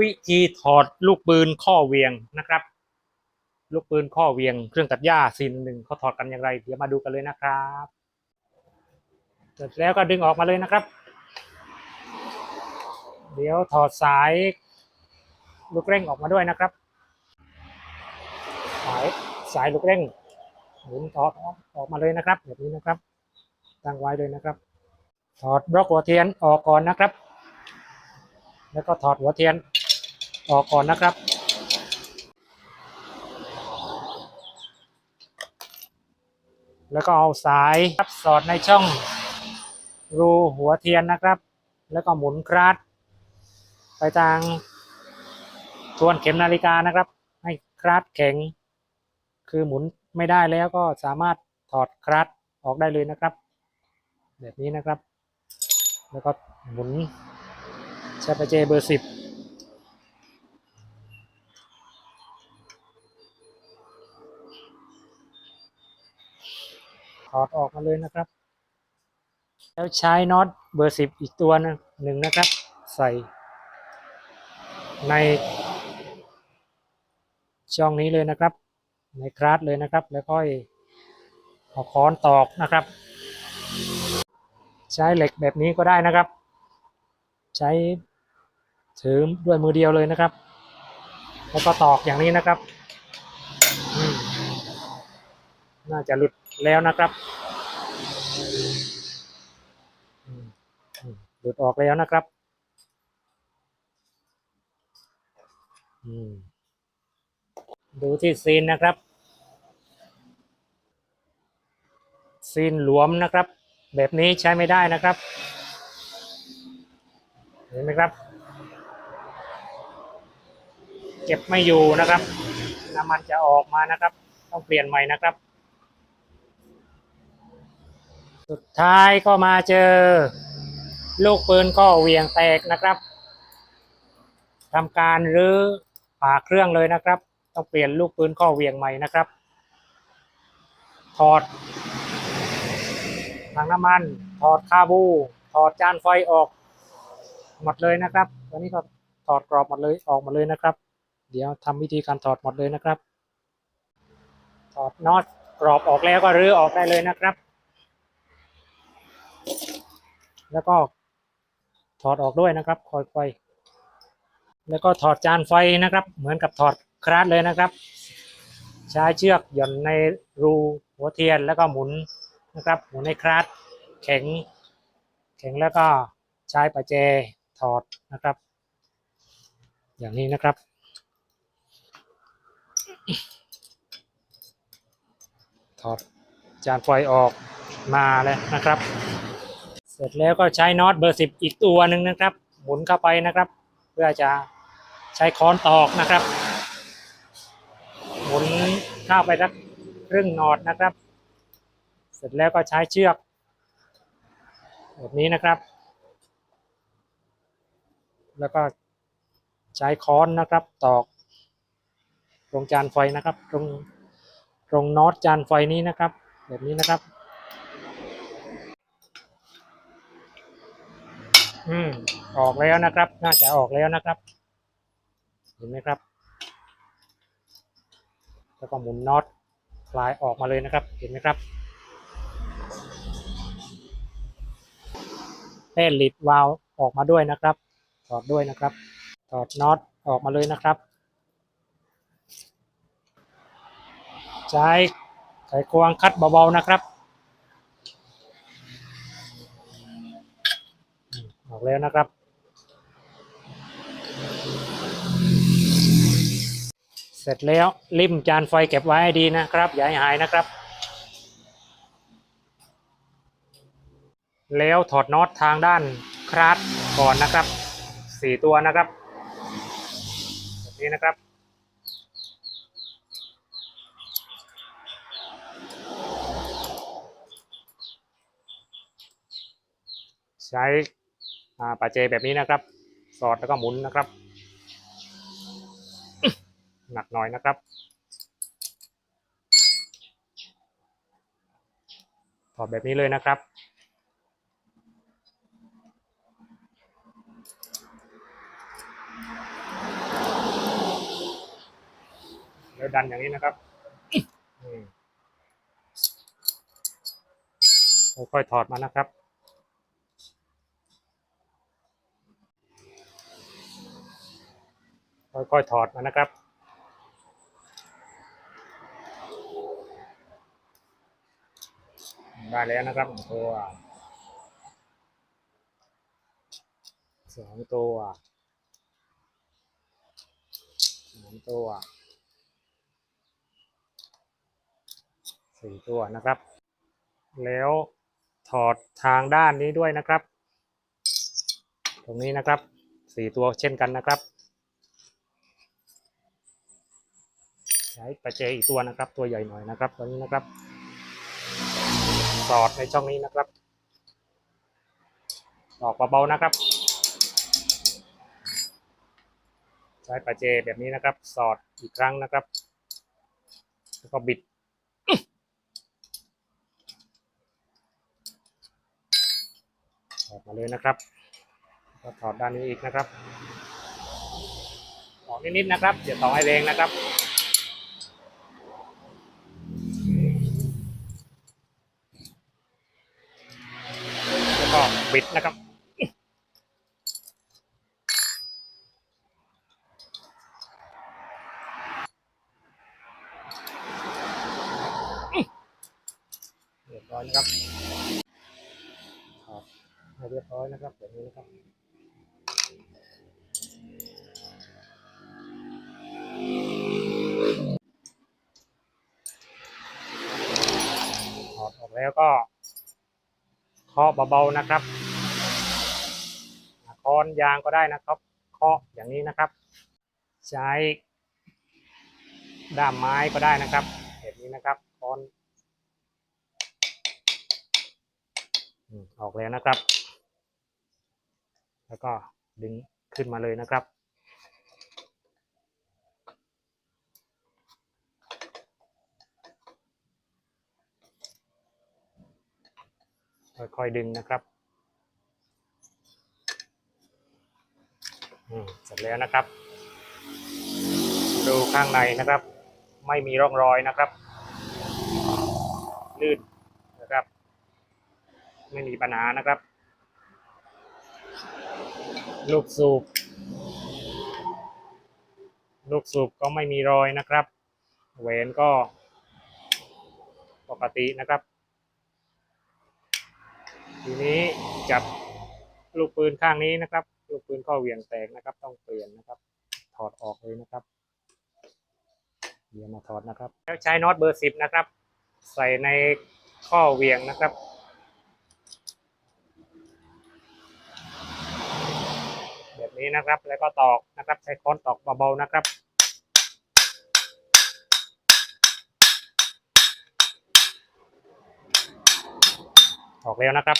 วิธีถอดลูกปืนข้อเวียงนะครับ ลูกปืนข้อเวียงเครื่องตัดหญ้าซีนหนึ่งเขาถอดกันอย่างไร เดี๋ยวมาดูกันเลยนะครับเสร็จแล้วก็ดึงออกมาเลยนะครับ เดี๋ยวถอดสายลูกเร่งออกมาด้วยนะครับ สายสายลูกเร่งหมุนถอดออกมาเลยนะครับ แบบนี้นะครับตั้งไว้เลยนะครับ ถอดบล็อกหัวเทียนออกก่อนนะครับ แล้วก็ถอดหัวเทียน ออกก่อนนะครับ แล้วก็เอาสายครับสอดในช่องรูหัวเทียนนะครับ แล้วก็หมุนคราดไปทางทวนเข็มนาฬิกานะครับ ให้คราดแข็ง คือหมุนไม่ได้แล้วก็สามารถถอดคราดออกได้เลยนะครับ แบบนี้นะครับ แล้วก็หมุนชาปเจเบอร์สิบ ถอดออกมาเลยนะครับ แล้วใช้น็อตเบอร์สิบอีกตัวหนึงหนึ่งนะครับ ใส่ ในช่องนี้เลยนะครับ ในคราดเลยนะครับ แล้วค่อยเอาค้อนตอกนะครับ ใช้เหล็กแบบนี้ก็ได้นะครับ ใช้ถือด้วยมือเดียวเลยนะครับ แล้วก็ตอกอย่างนี้นะครับอืม น่าจะหลุดแล้วนะครับหลุดออกแล้วนะครับดูที่ซีนนะครับ ซีนหลวมนะครับ แบบนี้ใช้ไม่ได้นะครับ เห็นไหมครับ เก็บไม่อยู่นะครับน้ำมันจะออกมานะครับ ต้องเปลี่ยนใหม่นะครับ สุดท้ายก็มาเจอ ลูกปืนก็เหวียงแตกนะครับทำการรื้อฝาเครื่องเลยนะครับ ต้องเปลี่ยนลูกปืนข้อเหวียงใหม่นะครับ ถอดถังน้ำมัน ถอดคาบู ถอดจานไฟออก หมดเลยนะครับวันนี้ก็ถอดกรอบหมดเลยออกหมดเลยนะครับ เดี๋ยวทำวิธีการถอดหมดเลยนะครับ ถอดน็อตกรอบออกแล้วก็รื้อออกได้เลยนะครับ แล้วก็ถอดออกด้วยนะครับค่อยๆแล้วก็ถอดจานไฟนะครับ เหมือนกับถอดคราดเลยนะครับ ใช้เชือกหย่อนในรูหัวเทียนแล้วก็หมุนนะครับ หมุนในคราดแข็ง แข็งแล้วก็ใช้ประแจถอดนะครับ อย่างนี้นะครับถอดจานไฟออกมาแล้วนะครับ เสร็จแล้วก็ใช้น็อตเบอร์สิบอีกตัวหนึ่งนะครับ หมุนเข้าไปนะครับ เพื่อจะใช้ค้อนตอกนะครับ หมุนเข้าไปสักครึ่งน็อดนะครับ เสร็จแล้วก็ใช้เชือกแบบนี้นะครับ แล้วก็ใช้ค้อนนะครับตอก ตรงจานไฟนะครับ ตรงตรงน็อตจานไฟนี้นะครับ แบบนี้นะครับ อืมออกแล้วนะครับ น่าจะออกแล้วนะครับ เห็นไหมครับ แล้วก็หมุนน็อตคลายออกมาเลยนะครับ เห็นไหมครับแป้นลิดวาลออกมาด้วยนะครับ ถอดด้วยนะครับ ถอดน็อตออกมาเลยนะครับ ใช้ไขควงคัดเบาๆนะครับ แล้วนะครับ เสร็จแล้วริมจานไฟเก็บไว้ให้ดีนะครับ อย่าให้หายนะครับ แล้วถอดน็อตทางด้านคราดก่อนนะครับสี่ตัวนะครับแบบนี้นะครับใช้ ปาเจแบบนี้นะครับ สอดแล้วก็หมุนนะครับ หนักหน่อยนะครับ ถอดแบบนี้เลยนะครับแล้วดันอย่างนี้นะครับค่อยๆถอดมานะครับ ค่อยๆถอดมานะครับ ได้แล้วนะครับตัวสองตัวสามตัวสี่ตัวนะครับ แล้วถอดทางด้านนี้ด้วยนะครับ ตรงนี้นะครับสี่ตัวเช่นกันนะครับ ใช้ประเจอีกตัวนะครับ ตัวใหญ่หน่อยนะครับตัวนี้นะครับ สอดในช่องนี้นะครับ ออกเบาๆนะครับ ใช้ประเจแบบนี้นะครับ สอดอีกครั้งนะครับ แล้วก็บิดถอดมาเลยนะครับก็ถอดด้านนี้อีกนะครับออกนิดๆนะครับอย่าต่อให้แรงนะครับ แล้วก็ บิดนะครับ เรียบร้อยนะครับครับเรียบร้อยนะครับแบบนี้นะครับถอดออกแล้วก็เคาะเบาๆนะครับ อนยางก็ได้นะครับ เคาะอย่างนี้นะครับ ใช้ด้ามไม้ก็ได้นะครับแบบนี้นะครับคอนอืมออกแล้วนะครับ แล้วก็ดึงขึ้นมาเลยนะครับ ค่อยๆดึงนะครับอืมเสร็จ แล้วนะครับ ดูข้างในนะครับ ไม่มีร่องรอยนะครับ ลื่นนะครับ ไม่มีปัญหานะครับ ลูกสูบ ลูกสูบก็ไม่มีรอยนะครับแหวนก็ปกตินะครับ ทีนี้จับลูกปืนข้างนี้นะครับ ลูกปืนข้อเหวี่ยงแตกนะครับ ต้องเปลี่ยนนะครับ ถอดออกเลยนะครับเดี๋ยวมาถอดนะครับ แล้วใช้น็อตเบอร์สิบนะครับ ใส่ในข้อเหวี่ยงนะครับแบบนี้นะครับ แล้วก็ตอกนะครับ ใช้ค้อนตอกเบาๆนะครับออกแล้วนะครับ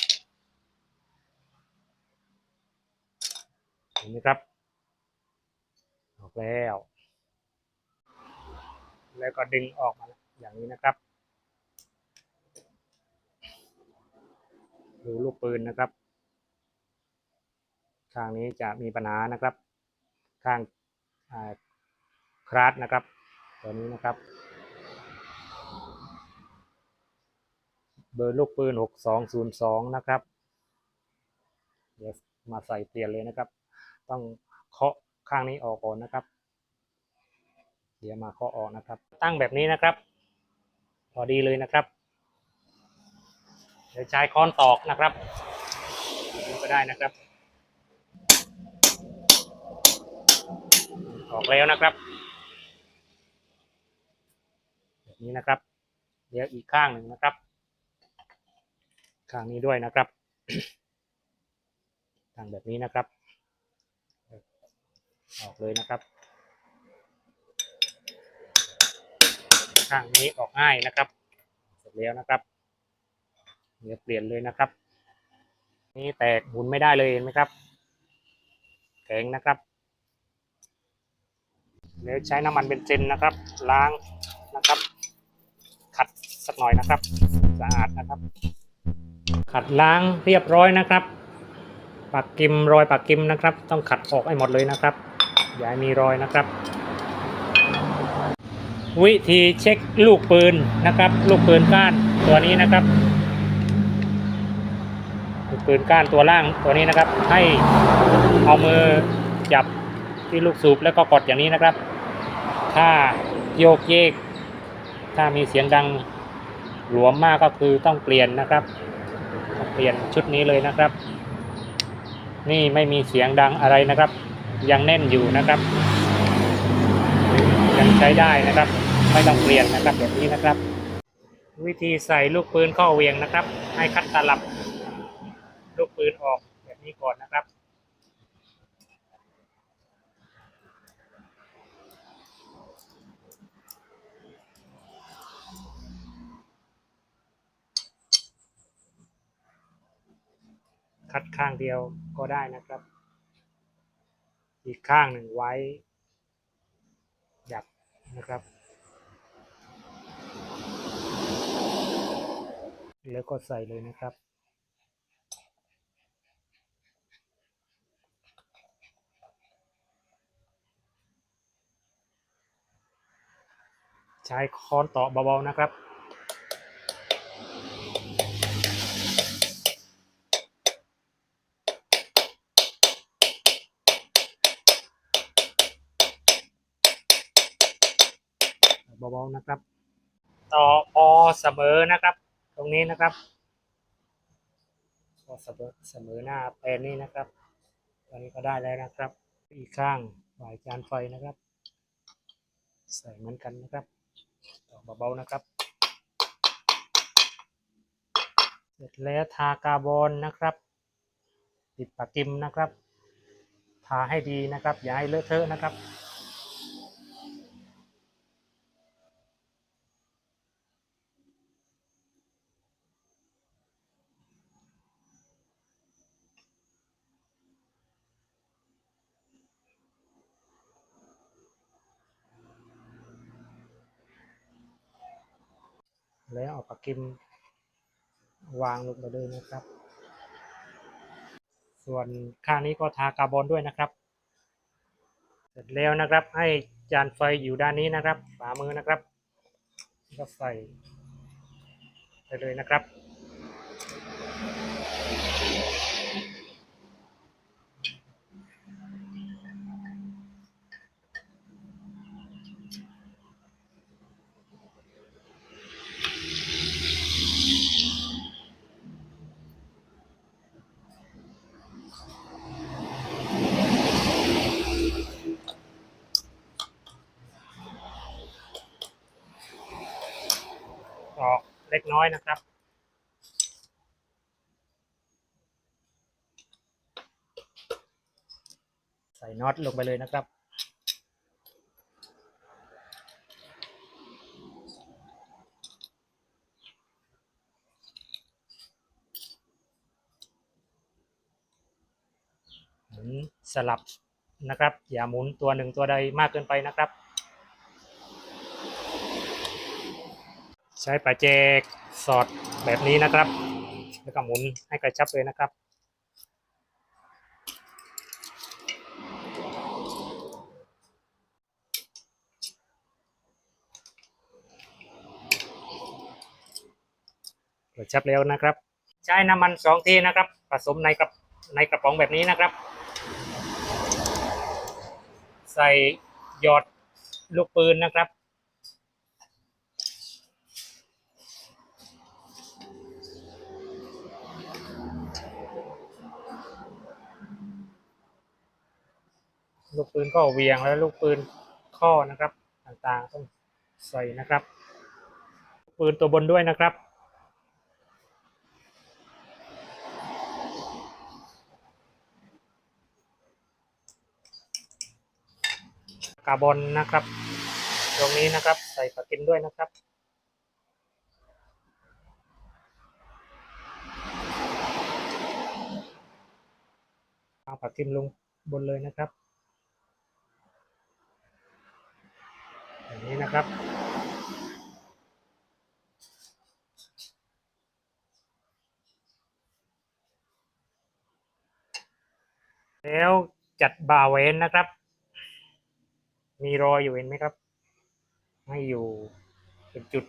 เห็น ไหมครับ ออกแล้ว แล้วก็ดึงออกมาอย่างนี้นะครับ ดูลูกปืนนะครับ ข้างนี้จะมีปัญหานะครับ ข้างคราสนะครับ ตัวนี้นะครับ เบอร์ลูกปืนหกสองศูนย์สองนะครับเดี๋ยวมาใส่เปลี่ยนเลยนะครับ ต้องเคาะข้างนี้ออกก่อนนะครับ เดี๋ยวมาเคาะออกนะครับ ตั้งแบบนี้นะครับ พอดีเลยนะครับ เดี๋ยวใช้ค้อนตอกนะครับนี่ก็ได้นะครับ ออกแล้วนะครับแบบนี้นะครับ เดี๋ยวอีกข้างหนึ่งนะครับ ข้างนี้ด้วยนะครับทางแบบนี้นะครับ ออกเลยนะครับ ข้างนี้ออกง่ายนะครับ เสร็จแล้วนะครับเดี๋ยวเปลี่ยนเลยนะครับ นี่แตกหมุนไม่ได้เลยเห็นไหมครับ แข็งนะครับเดี๋ยวใช้น้ำมันเบนซินนะครับ ล้างนะครับ ขัดสักหน่อยนะครับสะอาดนะครับ ขัดล้างเรียบร้อยนะครับปักกิมรอยปักกิมนะครับ ต้องขัดออกให้หมดเลยนะครับ อย่ามีรอยนะครับ วิธีเช็คลูกปืนนะครับ ลูกปืนก้านตัวนี้นะครับ ลูกปืนก้านตัวล่างตัวนี้นะครับ ให้เอามือจับที่ลูกสูบแล้วก็กดอย่างนี้นะครับ ถ้าโยกเยก ถ้ามีเสียงดังหลวมมากก็คือต้องเปลี่ยนนะครับเปลี่ยนชุดนี้เลยนะครับ นี่ไม่มีเสียงดังอะไรนะครับ ยังแน่นอยู่นะครับ ยังใช้ได้นะครับ ไม่ต้องเปลี่ยนนะครับแบบนี้นะครับ วิธีใส่ลูกปืนเข้าเวียงนะครับ ให้คัดตลับ ลูกปืนออกแบบนี้ก่อนนะครับคัดข้างเดียวก็ได้นะครับ อีกข้างหนึ่งไว้หยับนะครับ แล้วก็ใส่เลยนะครับใช้ค้อนตอกเบาๆนะครับ นะครับ ต่อพอเสมอนะครับ ตรงนี้นะครับพอเสมอเสมอหน้าแปลนนี้นะครับ ตอนนี้ก็ได้แล้วนะครับ อีกข้างหวายจานไฟนะครับ ใส่เหมือนกันนะครับต่อเบาๆนะครับ เสร็จแล้วทากาบอนนะครับติดปากกิมนะครับ ทาให้ดีนะครับ อย่าให้เลอะเทอะนะครับ แล้วเอาปากกิมวางลงไปเลยนะครับ ส่วนข้างนี้ก็ทาการ์บอนด้วยนะครับ เสร็จแล้วนะครับให้จานไฟอยู่ด้านนี้นะครับฝ่ามือนะครับ ก็ใส่ไปเลยนะครับ ออก เล็กน้อยนะครับ ใส่น็อตลงไปเลยนะครับหมุนสลับนะครับ อย่าหมุนตัวหนึ่งตัวใดมากเกินไปนะครับ ใช้ปลาแจกสอดแบบนี้นะครับ แล้วก็หมุนให้กระชับเลยนะครับ กระชับแล้วนะครับ ใช้น้ำมันสองทีนะครับ ผสมในกระในกระป๋องแบบนี้นะครับ ใส่หยอดลูกปืนนะครับ ปืนก็เวียงแล้วลูกปืนข้อนะครับ ต่างๆต้องใส่นะครับ ปืนตัวบนด้วยนะครับ กาบอนนะครับ ตรงนี้นะครับใส่ปากกินด้วยนะครับเอาปากกินลงบนเลยนะครับ อย่าง นี้นะครับแล้วจัดบาเวนนะครับ มีรอยอยู่เห็นไหมครับ ให้อยู่เป็นจุด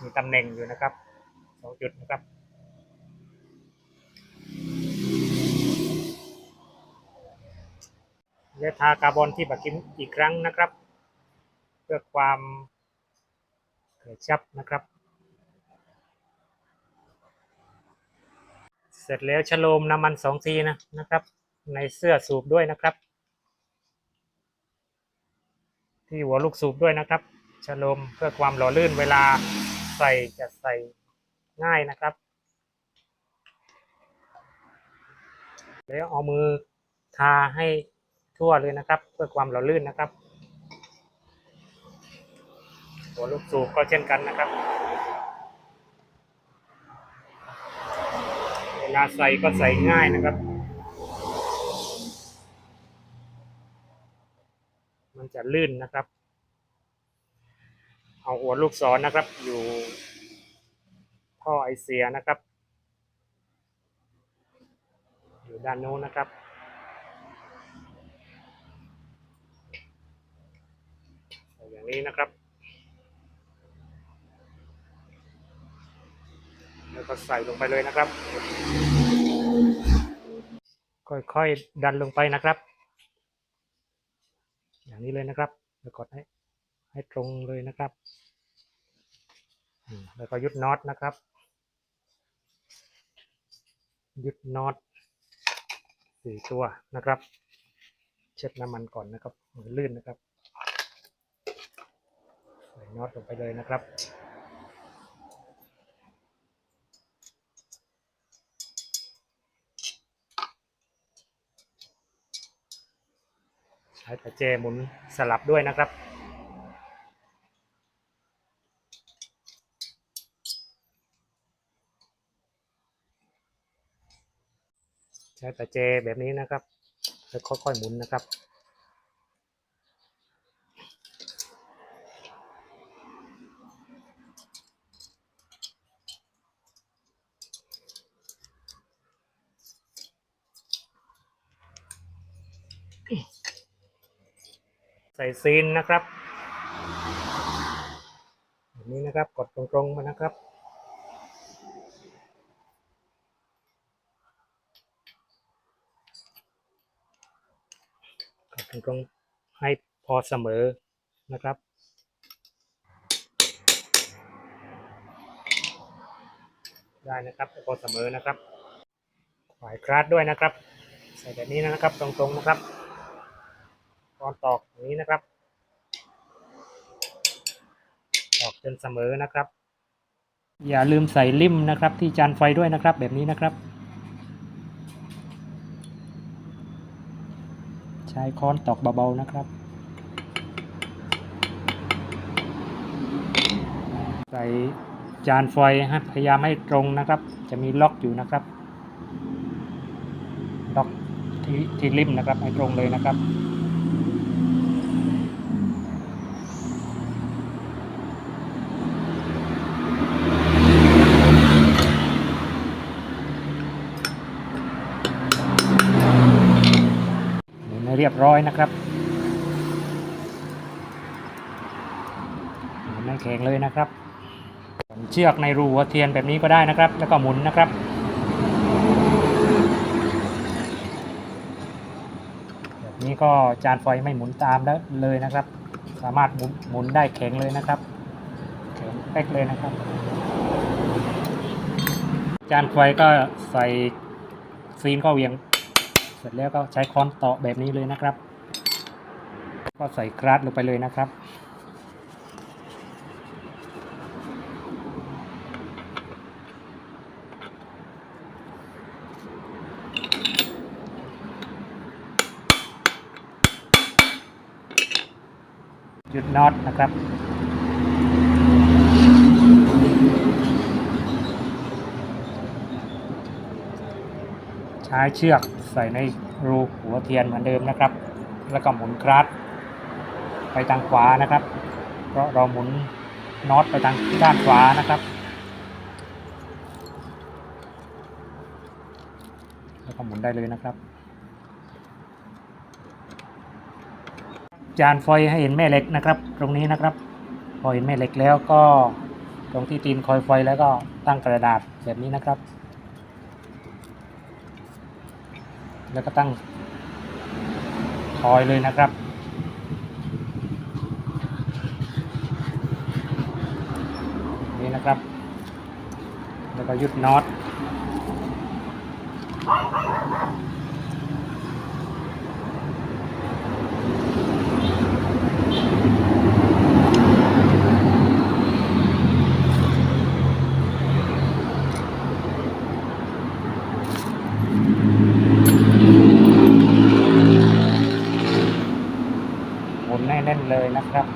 มีตำแหน่งอยู่นะครับสองจุดนะครับ และทาคาร์บอนที่บักกินอีกครั้งนะครับ พื่อความกระชับนะครับ เสร็จแล้วชโลมน้ำมันสองทีนะนะครับ ในเสื้อสูบด้วยนะครับ ที่หัวลูกสูบด้วยนะครับชโลมเพื่อความหล่อลื่นเวลาใส่จะใส่ง่ายนะครับ แล้วเอามือทาให้ทั่วเลยนะครับ เพื่อความหล่อลื่นนะครับ หัวลูกสูบก็เช่นกันนะครับ เวลาใส่ก็ใส่ง่ายนะครับ มันจะลื่นนะครับ เอาหัวลูกศรนะครับ อยู่ท่อไอเสียนะครับ อยู่ด้านโน้นนะครับอย่างนี้นะครับ แล้วก็ใส่ลงไปเลยนะครับ ค่อยๆดันลงไปนะครับ อย่างนี้เลยนะครับแล้วกดให้ให้ตรงเลยนะครับแล้วก็ยึดน็อตนะครับยึดน็อตสี่ตัวนะครับ เช็ดน้ำมันก่อนนะครับมือลื่นนะครับใส่น็อตลงไปเลยนะครับ ช้แต่เจหมุนสลับด้วยนะครับใช้แต่เจแบบนี้นะครับแล้วค่อยๆหมุนนะครับ ซีนนะครับแบบนี้นะครับกดตรงๆมานะครับกดตรงๆให้พอเสมอนะครับได้นะครับพอเสมอนะครับหวายคราดด้วยนะครับ ใส่แบบนี้นะครับ ตรงๆนะครับ ตอนตอกนี้นะครับ ตอกจนเสมอนะครับ อย่าลืมใส่ลิ่มนะครับ ที่จานไฟด้วยนะครับ แบบนี้นะครับ ใช้ค้อนตอกเบาๆนะครับ ใส่จานไฟพยายามให้ตรงนะครับ จะมีล็อกอยู่นะครับล็อกที่ที่ริมนะครับให้ตรงเลยนะครับ หมุนให้ เรียบร้อยนะครับหมุนให้แข็งเลยนะครับเชือกในรูหัวเทียนแบบนี้ก็ได้นะครับ แล้วก็หมุนนะครับแบบนี้ก็จานไฟไม่หมุนตามแล้วเลยนะครับ สามารถหมุนหมุนได้แข็งเลยนะครับแข็งเป๊กเลยนะครับ จานไฟก็ใส่ซีนก็เวียง เสร็จแล้วก็ใช้ค้อนตอกแบบนี้เลยนะครับ ก็ใส่กราดลงไปเลยนะครับหยุดน็อตนะครับใช้เชือก ส่ในรูหัวเทียนเหมือนเดิมนะครับ แล้วก็หมุนคลัตช์ไปทางขวานะครับ เพราะเราหมุนน็อตไปทางด้านขวานะครับแล้วก็หมุนได้เลยนะครับ จานไฟให้เห็นแม่เหล็กนะครับ ตรงนี้นะครับ พอเห็นแม่เหล็กแล้วก็ตรงที่ตีนคอยไฟแล้วก็ตั้งกระดาษแบบนี้นะครับ แล้วก็ตั้งคอยเลยนะครับ นี่นะครับ แล้วก็ยุดน็อต หมุนให้แน่นเลยนะครับ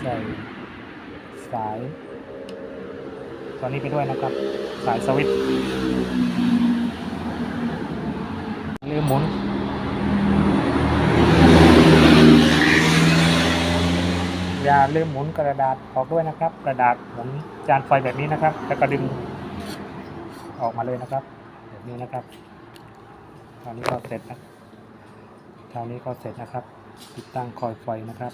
ใส่สายตัวนี้ไปด้วยนะครับ สายสวิตช์ลืม หมุนอย่าลืมหมุนกระดาษออกด้วยนะครับ กระดาษหมุนจานไฟแบบนี้นะครับ แล้วก็ดึงออกมาเลยนะครับ แบบนี้นะครับคราวนี้ก็เสร็จนะคราวนี้ก็เสร็จนะครับ ติดตั้งคอยไฟนะครับ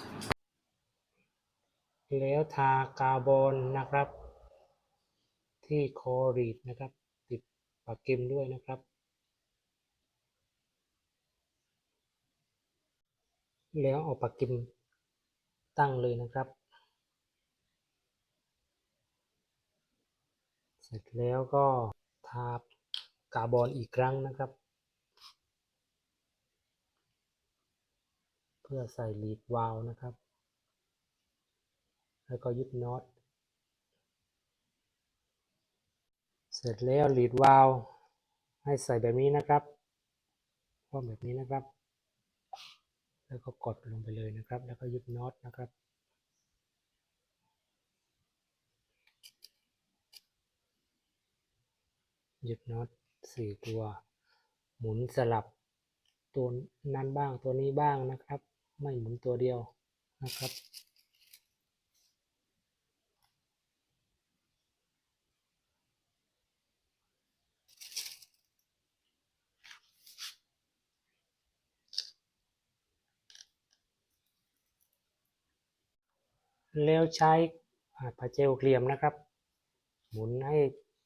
แล้วทากาบอนนะครับ ที่คอรีดนะครับ ติดปากกิมด้วยนะครับ แล้วเอาปากกิมตั้งเลยนะครับ เสร็จแล้วก็ทากาบอนอีกครั้งนะครับ เพื่อใส่ลีดวาล์วนะครับ แล้วก็ยึดน็อต เสร็จแล้วลีดวาล์วให้ใส่แบบนี้นะครับว่ำแบบนี้นะครับ แล้วก็กดลงไปเลยนะครับ แล้วก็ยึดน็อตนะครับ ยึดน็อตสี่ตัว หมุนสลับตัวนั้นบ้างตัวนี้บ้างนะครับ ไม่หมุนตัวเดียวนะครับ แล้วใช้อ่าผ้าเจลเกลี่ยมนะครับ หมุนให้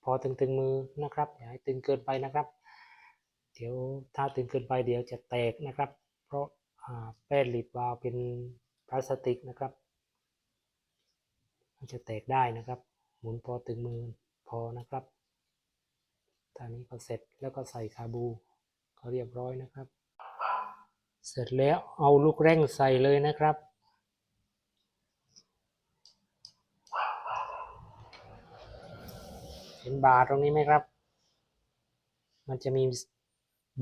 พอตึงๆมือนะครับอย่าให้ตึงเกินไปนะครับ เดี๋ยวถ้าตึงเกินไปเดี๋ยวจะแตกนะครับ เพราะแป้นลิดวาวเป็นพลาสติกนะครับ มันจะแตกได้นะครับ หมุนพอตึงมือพอนะครับท่านี้ก็เสร็จแล้วก็ใส่คาบูก็เรียบร้อยนะครับ เสร็จแล้วเอาลูกเร่งใส่เลยนะครับ เห็นบาร์ตรงนี้ไหมครับ มันจะมี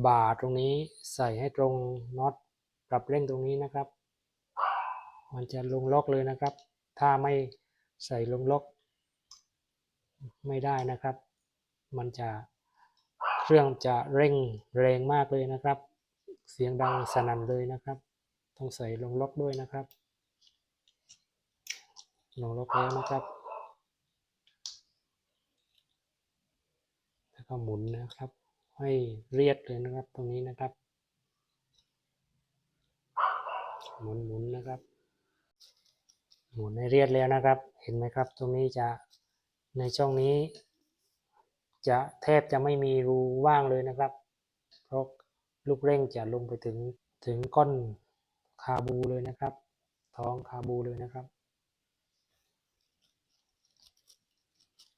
บาร์ตรงนี้ใส่ให้ตรงน็อตปรับเร่งตรงนี้นะครับ มันจะลงล็อกเลยนะครับ ถ้าไม่ใส่ลงล็อก ไม่ได้นะครับ มันจะเครื่องจะเร่งแรงมากเลยนะครับ เสียงดังสนั่นเลยนะครับ ต้องใส่ลงล็อกด้วยนะครับ ลงล็อกแล้วนะครับ แล้ว ก็หมุนนะครับ ให้เรียดเลยนะครับตรงนี้นะครับ หมุนหมุนนะครับ หมุนให้เรียดแล้วนะครับ เห็นไหมครับ ตรงนี้จะในช่องนี้ จะแทบจะไม่มีรูว่างเลยนะครับ เพราะลูกเร่งจะลงไปถึงถึงก้นคาบูเลยนะครับ ท้องคาบูเลยนะครับ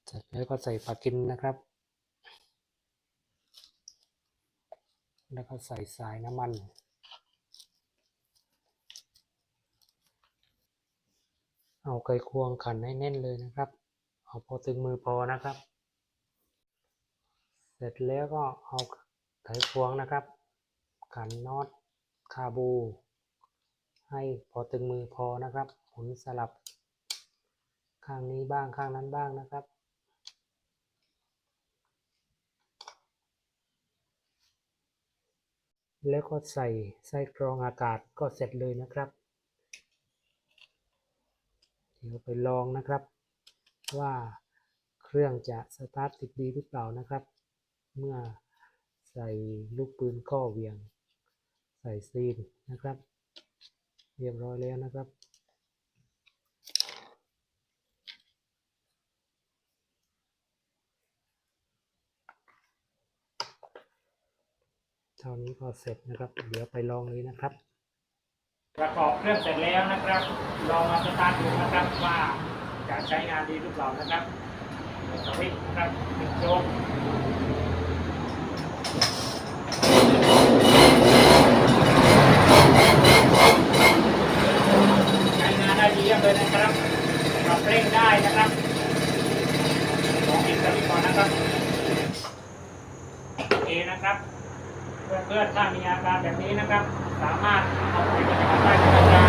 เสร็จแล้วก็ใส่ปากกินนะครับ แล้วก็ใส่สายน้ำมัน เอาไขควงขันให้แน่นเลยนะครับ เอาพอตึงมือพอนะครับ เสร็จแล้วก็เอาไขควงนะครับ ขันน็อตคาบู ให้พอตึงมือพอนะครับหมุนสลับ ข้างนี้บ้างข้างนั้นบ้างนะครับ แล้วก็ใส่ไส้กรองอากาศก็เสร็จเลยนะครับ เดี๋ยวไปลองนะครับ ว่าเครื่องจะสตาร์ทติดดีหรือเปล่านะครับ เมื่อใส่ลูกปืนข้อเวียง ใส่ซีนนะครับ เรียบร้อยแล้วนะครับ ท่านี้ก็เสร็จนะครับ เดี๋ยวไปลองเลยนะครับ ประกอบเครื่องเสร็จแล้วนะครับ ลองมาสตาร์ทดูนะครับว่าจะใช้งานดีหรือเปล่านะครับสวิตช์นะครับปิดโจมใช้งานได้ดีเยี่ยมเลยนะครับปรับเร่งได้นะครับลองปิดสวิตช์ก่อนนะครับโอเคนะครับ เพื่อนๆถ้ามีอาการแบบนี้นะครับ สามารถเอาไปปฏิบัติได้ในเวลา